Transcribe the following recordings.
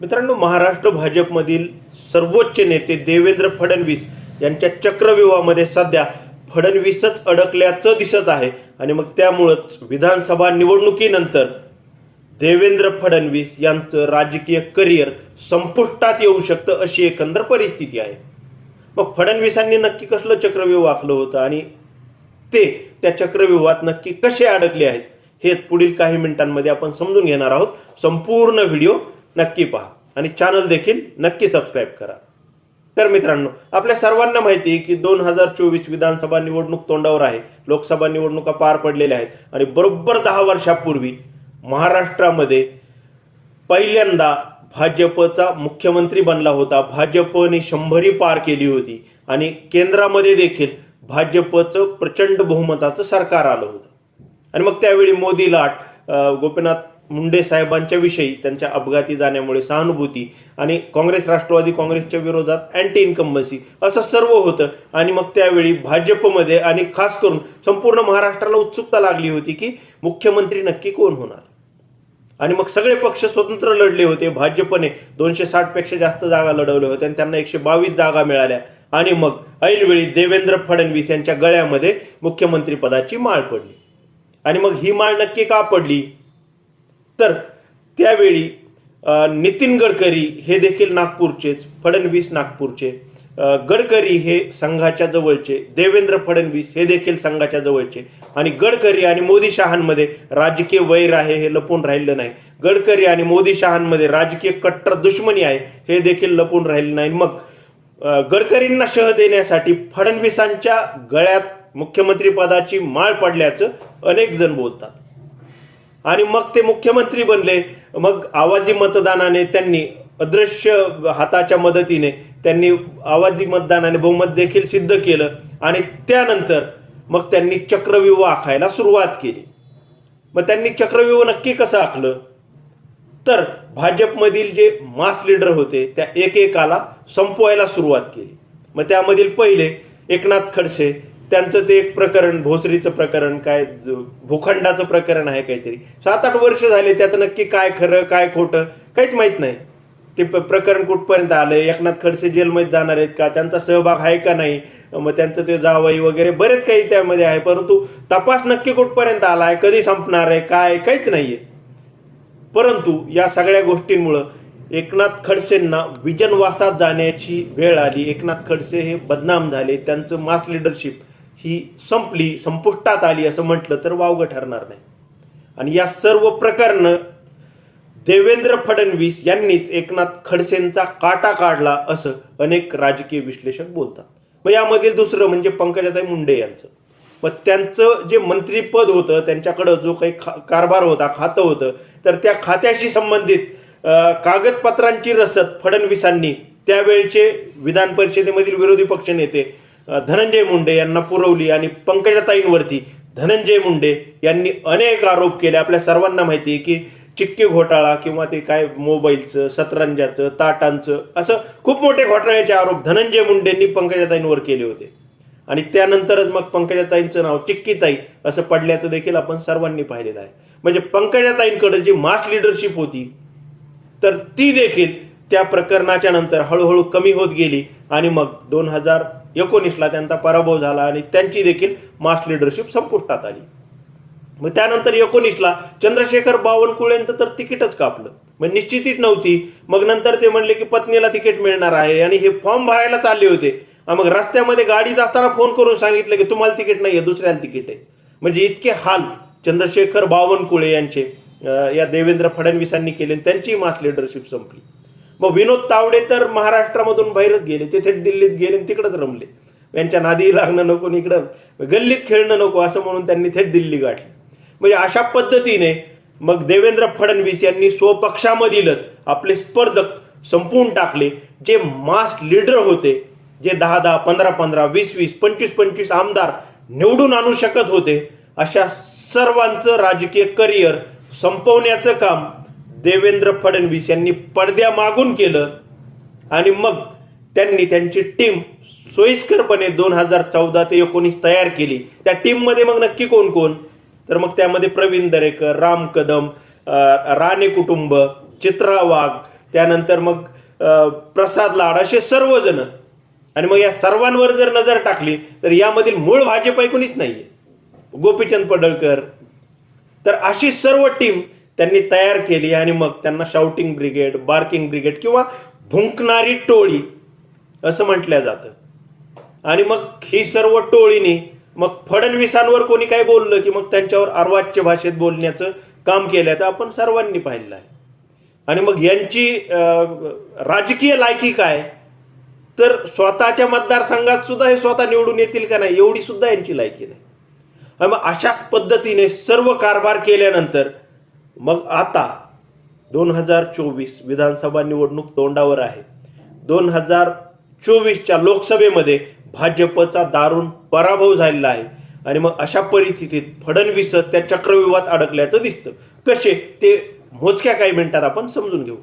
मित्रांनो महाराष्ट्र भाजपमधील सर्वोच्च नेते देवेंद्र फडणवीस यांच्या चक्रव्यूहामध्ये सध्या फडणवीसच अडकल्याचं दिसत आहे. आणि मग त्यामुळंच विधानसभा निवडणुकीनंतर देवेंद्र फडणवीस यांचं राजकीय करिअर संपुष्टात येऊ शकतं अशी एकंदर परिस्थिती आहे. मग फडणवीसांनी नक्की कसलं चक्रव्यूह आखलं होतं आणि ते त्या चक्रव्यूहात नक्की कसे अडकले आहेत हे पुढील काही मिनिटांमध्ये आपण समजून घेणार आहोत. संपूर्ण व्हिडिओ नक्की पहा. आणि चॅनल देखील नक्की सबस्क्राईब करा. तर मित्रांनो आपल्या सर्वांना माहिती आहे की दोन हजार चोवीस विधानसभा निवडणूक तोंडावर आहे. लोकसभा निवडणुका पार पडलेल्या आहेत. आणि बरोबर दहा वर्षापूर्वी महाराष्ट्रामध्ये पहिल्यांदा भाजपचा मुख्यमंत्री बनला होता. भाजपने शंभरी पार केली होती. आणि केंद्रामध्ये देखील भाजपचं प्रचंड बहुमताचं सरकार आलं होतं. आणि मग त्यावेळी मोदी लाट गोपीनाथ मुंडे साहेबांच्या विषयी त्यांच्या अपघाती जाण्यामुळे सहानुभूती आणि काँग्रेस राष्ट्रवादी काँग्रेसच्या विरोधात अँटी इन्कम्बन्सी असं सर्व होतं. आणि मग त्यावेळी भाजपमध्ये आणि खास करून संपूर्ण महाराष्ट्राला उत्सुकता लागली होती की मुख्यमंत्री नक्की कोण होणार? आणि मग सगळे पक्ष स्वतंत्र लढले होते. भाजपने दोनशे साठपेक्षा जास्त जागा लढवल्या होत्या आणि त्यांना एकशे बावीस जागा मिळाल्या. आणि मग ऐनवेळी देवेंद्र फडणवीस यांच्या गळ्यामध्ये मुख्यमंत्री पदाची माळ पडली. आणि मग ही माळ नक्की का पडली? तर त्यावेळी नितीन गडकरी हे देखील नागपूरचेच फडणवीस नागपूरचे. गडकरी हे संघाच्या जवळचे देवेंद्र फडणवीस हे देखील संघाच्या जवळचे. आणि गडकरी आणि मोदी शहांमध्ये राजकीय वैर आहे हे लपून राहिलं नाही. गडकरी आणि मोदी शहांमध्ये राजकीय कट्टर दुश्मनी आहे हे देखील लपून राहिलं नाही. मग गडकरींना शह देण्यासाठी फडणवीसांच्या गळ्यात मुख्यमंत्री पदाची माळ पडल्याचं अनेक जण बोलतात. आणि मग ते मुख्यमंत्री बनले. मग आवाजी मतदानाने त्यांनी अदृश्य हाताच्या मदतीने त्यांनी आवाजी मतदानाने बहुमत देखील सिद्ध केलं. आणि त्यानंतर मग त्यांनी चक्रव्यूह आखायला सुरुवात केली. मग त्यांनी चक्रव्यूह नक्की कसं आखलं? तर भाजपमधील जे मास लीडर होते त्या एकेकाला संपवायला सुरुवात केली. मग त्यामधील पहिले एकनाथ खडसे त्यांचं ते एक प्रकरण भोसरीचं प्रकरण काय भूखंडाचं प्रकरण आहे काहीतरी. सात आठ वर्ष झाले त्यात नक्की काय खरं काय खोटं काहीच माहीत नाही. ते प्रकरण कुठपर्यंत आलंय एकनाथ खडसे जेलमध्ये जाणार आहेत का? त्यांचा सहभाग आहे का नाही? मग त्यांचं ते जावई वगैरे बरेच काही त्यामध्ये आहे परंतु तपास नक्की कुठपर्यंत आलाय कधी संपणार आहे काय काहीच नाहीये. परंतु या सगळ्या गोष्टींमुळं एकनाथ खडसेंना विजनवासात जाण्याची वेळ आली. एकनाथ खडसे हे बदनाम झाले. त्यांचं मास लिडरशिप ही संपली संपुष्टात आली असं म्हटलं तर वावगं ठरणार नाही. आणि या सर्व प्रकरण देवेंद्र फडणवीस यांनीच एकनाथ खडसेंचा काटा काढला असं अनेक राजकीय विश्लेषक बोलतात. मग यामधील दुसरं म्हणजे पंकजाताई मुंडे यांचं. मग त्यांचं जे मंत्रीपद होतं त्यांच्याकडं जो काही कारभार होता खातं होतं तर त्या खात्याशी संबंधित कागदपत्रांची रसद फडणवीसांनी त्यावेळचे विधान परिषदेमधील विरोधी पक्षनेते नेते धनंजय मुंडे यांना पुरवली आणि पंकजाताईंवरती धनंजय मुंडे यांनी अनेक आरोप केले. आपल्या सर्वांना माहिती आहे की चिक्की घोटाळा किंवा ते काय मोबाईलचं सतरंजाचं ताटांचं असं खूप मोठे घोटाळ्याचे आरोप धनंजय मुंडेंनी पंकजाताईंवर केले होते. आणि त्यानंतरच मग पंकजाताईंचं नाव चिक्कीताई असं पडल्याचं देखील आपण सर्वांनी पाहिलेलं आहे. म्हणजे पंकजाताईंकडे जी मास लिडरशिप होती तर ती देखील त्या प्रकरणाच्या नंतर हळूहळू कमी होत गेली आणि मग दोन हजार एकोणीसला त्यांचा पराभव झाला आणि त्यांची देखील मास लिडरशिप संपुष्टात आली. मग त्यानंतर एकोणीसला चंद्रशेखर बावनकुळेंचं तर तिकीटच कापलं. मग निश्चितीच नव्हती. मग नंतर ते म्हणले की पत्नीला तिकीट मिळणार आहे आणि हे फॉर्म भरायला चालले होते. मग रस्त्यामध्ये गाडीत असताना फोन करून सांगितलं की तुम्हाला तिकीट नाहीये दुसऱ्याला तिकीट आहे. म्हणजे इतके हाल चंद्रशेखर बावनकुळे यांचे या देवेंद्र फडणवीसांनी केले त्यांची मास लिडरशिप संपली. मग विनोद तावडे तर महाराष्ट्रामधून बाहेरच गेले. ते थेट दिल्लीत गेले आणि तिकडच रमले. यांच्या नादी लागणं नको इकडं गल्लीत खेळणं नको असं म्हणून त्यांनी थेट दिल्ली गाठली. म्हणजे अशा पद्धतीने मग देवेंद्र फडणवीस यांनी स्वपक्षामधीलच आपले स्पर्धक संपवून टाकले. जे मास लीडर होते जे दहा दहा पंधरा पंधरा वीस वीस पंचवीस पंचवीस आमदार निवडून आणू शकत होते अशा सर्वांचं राजकीय करिअर संपवण्याचं काम देवेंद्र फडणवीस यांनी पडद्या मागून केलं आणि मग त्यांनी त्यांची टीम सोयीस्करपणे दोन हजार चौदा ते एकोणीस तयार केली. त्या टीममध्ये मग नक्की कोण कोण? तर मग त्यामध्ये प्रवीण दरेकर राम कदम राणे कुटुंब चित्रा वाघ त्यानंतर मग प्रसाद लाड असे सर्वजण. आणि मग या सर्वांवर जर नजर टाकली तर यामधील मूळ भाजप ऐकूनच नाहीये. गोपीचंद पडळकर. तर अशी सर्व टीम त्यांनी तयार केली आणि मग त्यांना शाउटिंग ब्रिगेड बार्किंग ब्रिगेड किंवा भुंकणारी टोळी असं म्हटलं जातं. आणि मग ही सर्व टोळीने मग फडणवीसांवर कोणी काय बोललं की मग त्यांच्यावर अर्वाच्य भाषेत बोलण्याचं काम केल्याचं आपण सर्वांनी पाहिलं आहे. आणि मग यांची राजकीय लायकी काय? तर स्वतःच्या मतदारसंघात सुद्धा हे स्वतः निवडून येतील का नाही? एवढी सुद्धा यांची लायकी नाही. मग अशाच पद्धतीने सर्व कारभार केल्यानंतर मग आता दोन हजार चोवीस विधानसभा निवडणूक तोंडावर आहे. दोन हजार चोवीसच्या लोकसभेमध्ये भाजपचा दारुण पराभव झालेला आहे. आणि मग अशा परिस्थितीत फडणवीस त्या चक्रव्यूहात अडकल्याचं दिसतं. कसे? ते मोजक्या काही मिनिटात आपण समजून घेऊ.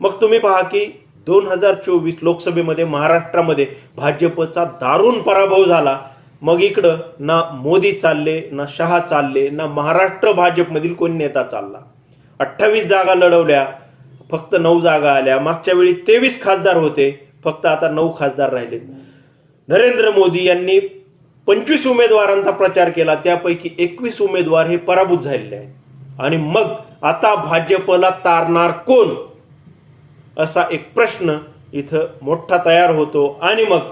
मग तुम्ही पहा की दोन हजार चोवीस लोकसभेमध्ये महाराष्ट्रामध्ये भाजपचा दारुण पराभव झाला. मग इकडं ना मोदी चालले ना शहा चालले ना महाराष्ट्र भाजपमधील कोणी नेता चालला? अठ्ठावीस जागा लढवल्या फक्त नऊ जागा आल्या. मागच्या वेळी तेवीस खासदार होते फक्त आता नऊ खासदार राहिले नरेंद्र मोदी यांनी पंचवीस उमेदवारांचा प्रचार केला त्यापैकी एकवीस उमेदवार हे पराभूत झालेले आहेत. आणि मग आता भाजपला तारणार कोण? असा एक प्रश्न इथं मोठा तयार होतो. आणि मग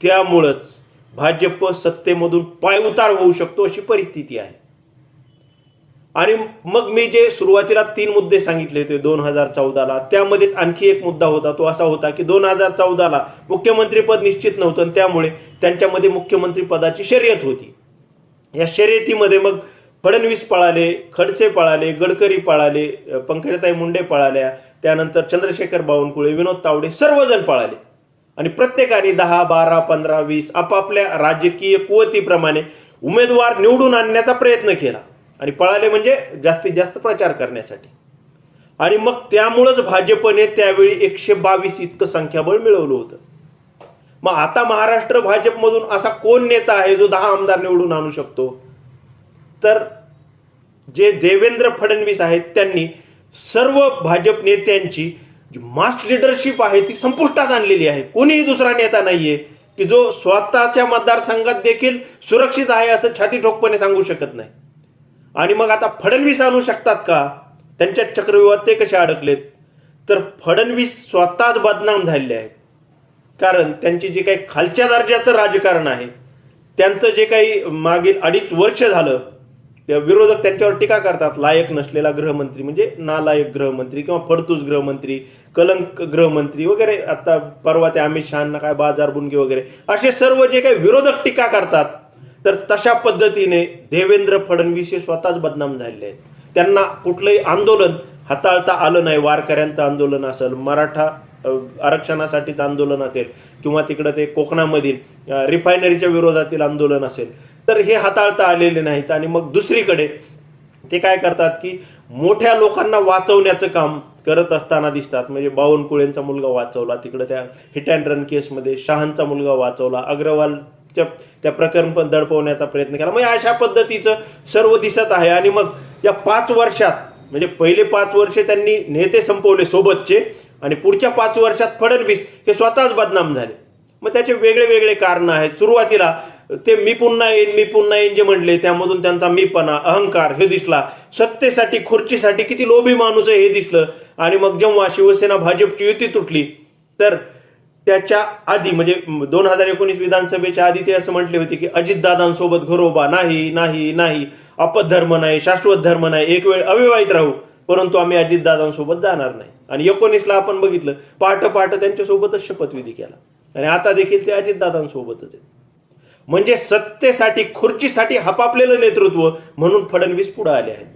त्यामुळंच भाजप सत्तेमधून पायउतार होऊ शकतो अशी परिस्थिती आहे. आणि मग मी जे सुरुवातीला तीन मुद्दे सांगितले होते दोन हजार चौदाला त्यामध्येच आणखी एक मुद्दा होता तो असा होता की दोन हजार चौदाला मुख्यमंत्रीपद निश्चित नव्हतं त्यामुळे त्यांच्यामध्ये मुख्यमंत्री पदाची शर्यत होती. या शर्यतीमध्ये मग फडणवीस पळाले खडसे पळाले गडकरी पळाले पंकजताई मुंडे पळाल्या त्यानंतर चंद्रशेखर बावनकुळे विनोद तावडे सर्वजण पळाले. आणि प्रत्येकाने दहा बारा पंधरा वीस आपापल्या राजकीय कुवतीप्रमाणे उमेदवार निवडून आणण्याचा प्रयत्न केला. आणि पळाले म्हणजे जास्तीत जास्त प्रचार करण्यासाठी. आणि मग त्यामुळंच भाजपने त्यावेळी एकशे बावीस इतकं संख्याबळ मिळवलं होतं. मग आता महाराष्ट्र भाजपमधून असा कोण नेता आहे जो दहा आमदार निवडून आणू शकतो? तर जे देवेंद्र फडणवीस आहेत त्यांनी सर्व भाजप नेत्यांची जी मास लिडरशिप आहे ती संपुष्टात आणलेली आहे. कोणीही दुसरा नेता नाहीये की जो स्वतःच्या मतदारसंघात देखील सुरक्षित आहे असं छाती ठोकपणे सांगू शकत नाही. आणि मग आता फडणवीस आणू शकतात का? त्यांच्या चक्रव्यूहात ते कसे अडकलेत? तर फडणवीस स्वतःच बदनाम झालेले आहेत. कारण त्यांची जे काही खालच्या दर्जाचं राजकारण आहे त्यांचं जे काही मागील अडीच वर्ष झालं विरोधक त्यांच्यावर टीका करतात लायक नसलेला गृहमंत्री म्हणजे नालायक गृहमंत्री किंवा फडतूस गृहमंत्री कलंक गृहमंत्री वगैरे आता परवा ते अमित शहाना काय बाजार बुनगे वगैरे असे सर्व जे काही विरोधक टीका करतात तर तशा पद्धतीने देवेंद्र फडणवीस हे स्वतःच बदनाम झालेले आहेत. त्यांना कुठलंही आंदोलन हाताळता आलं नाही वारकऱ्यांचं आंदोलन असेल मराठा आरक्षणासाठीच आंदोलन असेल किंवा तिकडं ते कोकणामधील रिफायनरीच्या विरोधातील आंदोलन असेल तर हे हाताळता आलेले नाहीत. आणि मग दुसरीकडे ते काय करतात की मोठ्या लोकांना वाचवण्याचं काम करत असताना दिसतात. म्हणजे बावनकुळेंचा मुलगा वाचवला तिकडे त्या हिट अँड रन केसमध्ये शहांचा मुलगा वाचवला अग्रवालच्या त्या प्रकरण पण दडपवण्याचा प्रयत्न केला. म्हणजे अशा पद्धतीचं सर्व दिसत आहे. आणि मग या पाच वर्षात म्हणजे पहिले पाच वर्ष त्यांनी नेते संपवले सोबतचे आणि पुढच्या पाच वर्षात फडणवीस हे स्वतःच बदनाम झाले. मग त्याचे वेगळे वेगळे कारण आहेत. सुरुवातीला ते मी पुन्हा येईन मी पुन्हा येईन जे म्हणले त्यामधून त्यांचा मीपणा अहंकार हे दिसला. सत्तेसाठी खुर्चीसाठी किती लोभी माणूस आहे हे दिसलं. आणि मग जेव्हा शिवसेना भाजपची युती तुटली तर त्याच्या आधी म्हणजे दोन हजार एकोणीस विधानसभेच्या आधी ते असं म्हटले होते की अजितदादांसोबत घरोबा नाही नाही नाही अपधर्म नाही शाश्वत धर्म नाही एक वेळ अविवाहित राहू परंतु आम्ही अजितदादांसोबत जाणार नाही. आणि एकोणीसला आपण बघितलं पाठ पाठ त्यांच्यासोबतच शपथविधी केला. आणि आता देखील ते अजितदादांसोबतच आहे म्हणजे सत्तेसाठी खुर्चीसाठी हपापलेलं नेतृत्व म्हणून फडणवीस पुढे आले आहेत.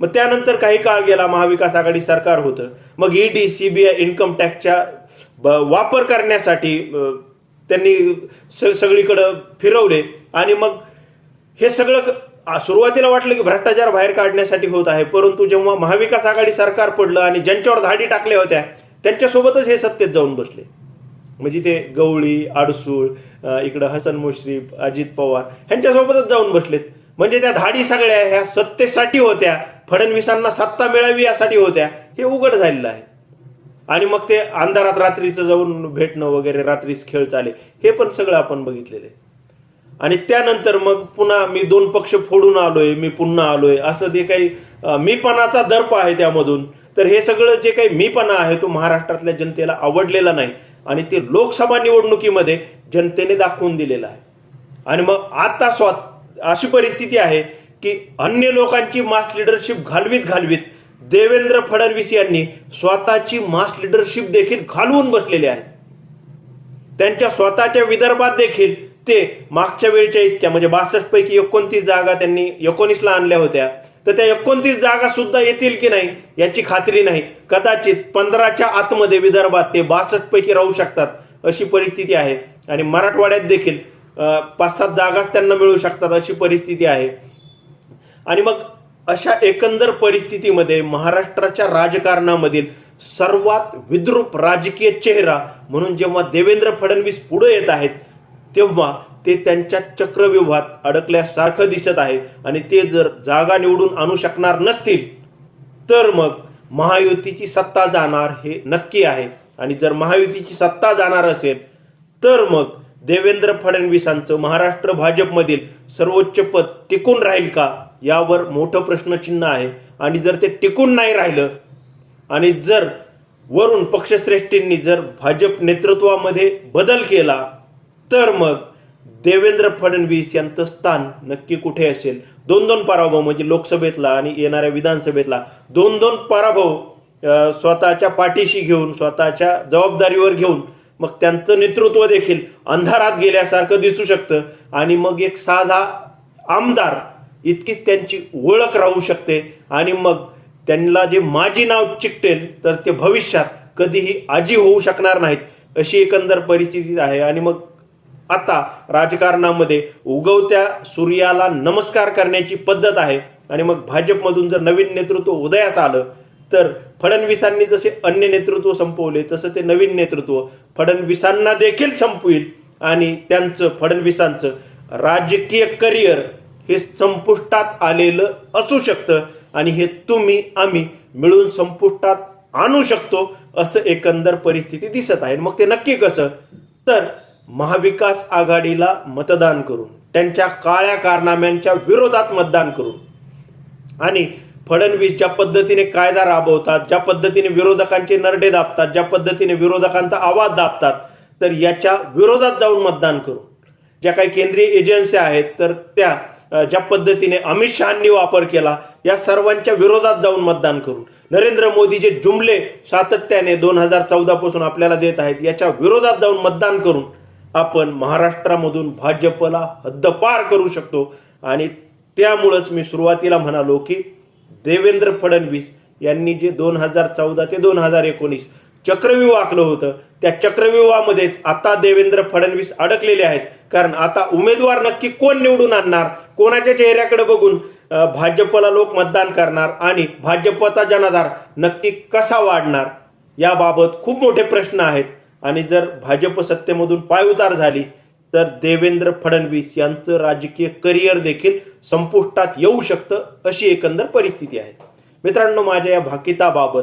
मग त्यानंतर काही काळ गेला महाविकास आघाडी सरकार होतं. मग ईडी सीबीआय इन्कम टॅक्सच्या वापर करण्यासाठी त्यांनी स सगळीकडं फिरवले. आणि मग हे सगळं सुरुवातीला वाटलं की भ्रष्टाचार बाहेर काढण्यासाठी होत आहे. परंतु जेव्हा महाविकास आघाडी सरकार पडलं आणि ज्यांच्यावर धाडी टाकल्या होत्या त्यांच्यासोबतच हे सत्तेत जाऊन बसले. म्हणजे ते गवळी आडसूळ इकडं हसन मुश्रीफ अजित पवार ह्यांच्यासोबतच जाऊन बसलेत. म्हणजे त्या धाडी सगळ्या ह्या सत्तेसाठी होत्या फडणवीसांना सत्ता मिळावी यासाठी होत्या हे उघड झालेलं आहे. आणि मग ते अंधारात रात्रीचं जाऊन भेटणं वगैरे रात्रीच खेळ चाले हे पण सगळं आपण बघितलेलं आहे. आणि त्यानंतर मग पुन्हा मी दोन पक्ष फोडून आलोय मी पुन्हा आलोय असं जे काही मीपणाचा दर्प आहे त्यामधून तर हे सगळं जे काही मीपणा आहे तो महाराष्ट्रातल्या जनतेला आवडलेला नाही. आणि ते लोकसभा निवडणुकीमध्ये जनतेने दाखवून दिलेलं आहे. आणि मग आता स्वा अशी परिस्थिती आहे की अन्य लोकांची मास लिडरशिप घालवीत घालवीत देवेंद्र फडणवीस यांनी स्वतःची मास लिडरशिप देखील घालवून बसलेली आहे. त्यांच्या स्वतःच्या विदर्भात देखील ते मागच्या वेळच्या इतक्या म्हणजे बासष्ट पैकी एकोणतीस जागा त्यांनी एकोणीसला आणल्या होत्या. तर त्या एकोणतीस जागा सुद्धा येतील की नाही याची खात्री नाही. कदाचित पंधराच्या आतमध्ये विदर्भात ते बासष्ट पैकी राहू शकतात अशी परिस्थिती आहे. आणि मराठवाड्यात देखील पाच सात जागा त्यांना मिळू शकतात अशी परिस्थिती आहे. आणि मग अशा एकंदर परिस्थितीमध्ये महाराष्ट्राच्या राजकारणामधील सर्वात विद्रूप राजकीय चेहरा म्हणून जेव्हा देवेंद्र फडणवीस पुढे येत आहेत तेव्हा ते त्यांच्या चक्रव्यूहात अडकल्यासारखं दिसत आहे आणि ते जर जागा निवडून आणू शकणार नसतील तर मग महायुतीची सत्ता जाणार हे नक्की आहे. आणि जर महायुतीची सत्ता जाणार असेल तर मग देवेंद्र फडणवीसांचं महाराष्ट्र भाजपमधील सर्वोच्च पद टिकून राहील का? यावर मोठं प्रश्नचिन्ह आहे. आणि जर ते टिकून नाही राहिलं आणि जर वरून पक्षश्रेष्ठींनी जर भाजप नेतृत्वामध्ये बदल केला तर मग देवेंद्र फडणवीस यांचं स्थान नक्की कुठे असेल? दोन दोन पराभव म्हणजे लोकसभेतला आणि येणाऱ्या विधानसभेतला. दोन दोन पराभव स्वतःच्या पाठीशी घेऊन स्वतःच्या जबाबदारीवर घेऊन मग त्यांचं नेतृत्व देखील अंधारात गेल्यासारखं दिसू शकतं. आणि मग एक साधा आमदार इतकीच त्यांची ओळख राहू शकते. आणि मग त्यांना जे माझी नाव चिकटेल तर ते भविष्यात कधीही आजी होऊ शकणार नाहीत अशी एकंदर परिस्थिती आहे. आणि मग आता राजकारणामध्ये उगवत्या सूर्याला नमस्कार करण्याची पद्धत आहे. आणि मग भाजपमधून जर नवीन नेतृत्व उदयास आलं तर फडणवीसांनी जसे अन्य नेतृत्व संपवले तसं ते नवीन नेतृत्व फडणवीसांना देखील संपवील. आणि त्यांचं फडणवीसांचं राजकीय करिअर हे संपुष्टात आलेलं असू शकतं. आणि हे तुम्ही आम्ही मिळून संपुष्टात आणू शकतो असं एकंदर परिस्थिती दिसत आहे. मग ते नक्की कसं? तर महाविकास आघाडीला मतदान करून त्यांच्या काळ्या कारनाम्यांच्या विरोधात मतदान करून आणि फडणवीस ज्या पद्धतीने कायदा राबवतात ज्या पद्धतीने विरोधकांचे नरडे दाबतात ज्या पद्धतीने विरोधकांचा आवाज दाबतात तर याच्या विरोधात जाऊन मतदान करू ज्या काही केंद्रीय एजन्सी आहेत तर त्या ज्या पद्धतीने अमित शहानी वापर केला या सर्वांच्या विरोधात जाऊन मतदान करून नरेंद्र मोदी जे जुमले सातत्याने दोन हजार चौदा पासून आपल्याला देत आहेत याच्या विरोधात जाऊन मतदान करून आपण महाराष्ट्रामधून भाजपला हद्दपार करू शकतो. आणि त्यामुळंच मी सुरुवातीला म्हणालो की देवेंद्र फडणवीस यांनी जे दोन हजार चौदा ते दोन हजार एकोणीस चक्रव्यूह आखलं होतं त्या चक्रव्यूहामध्येच आता देवेंद्र फडणवीस अडकलेले आहेत. कारण आता उमेदवार नक्की कोण निवडून आणणार कोणाच्या चेहऱ्याकडे बघून भाजपला लोक मतदान करणार आणि भाजपचा जनाधार नक्की कसा वाढणार याबाबत खूप मोठे प्रश्न आहेत. आणि जर भाजप सत्तेमधून पायउतार झाली तर देवेंद्र फडणवीस यांचं राजकीय करिअर देखील संपुष्टात येऊ शकतं अशी एकंदर परिस्थिती आहे. मित्रांनो माझ्या या भाकिताबाबत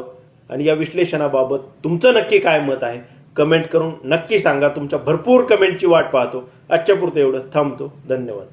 आणि या विश्लेषणाबाबत तुमचं नक्की काय मत आहे? कमेंट करून नक्की सांगा. तुमच्या भरपूर कमेंटची वाट पाहतो. आजच्या पुरतं एवढं थांबतो. धन्यवाद.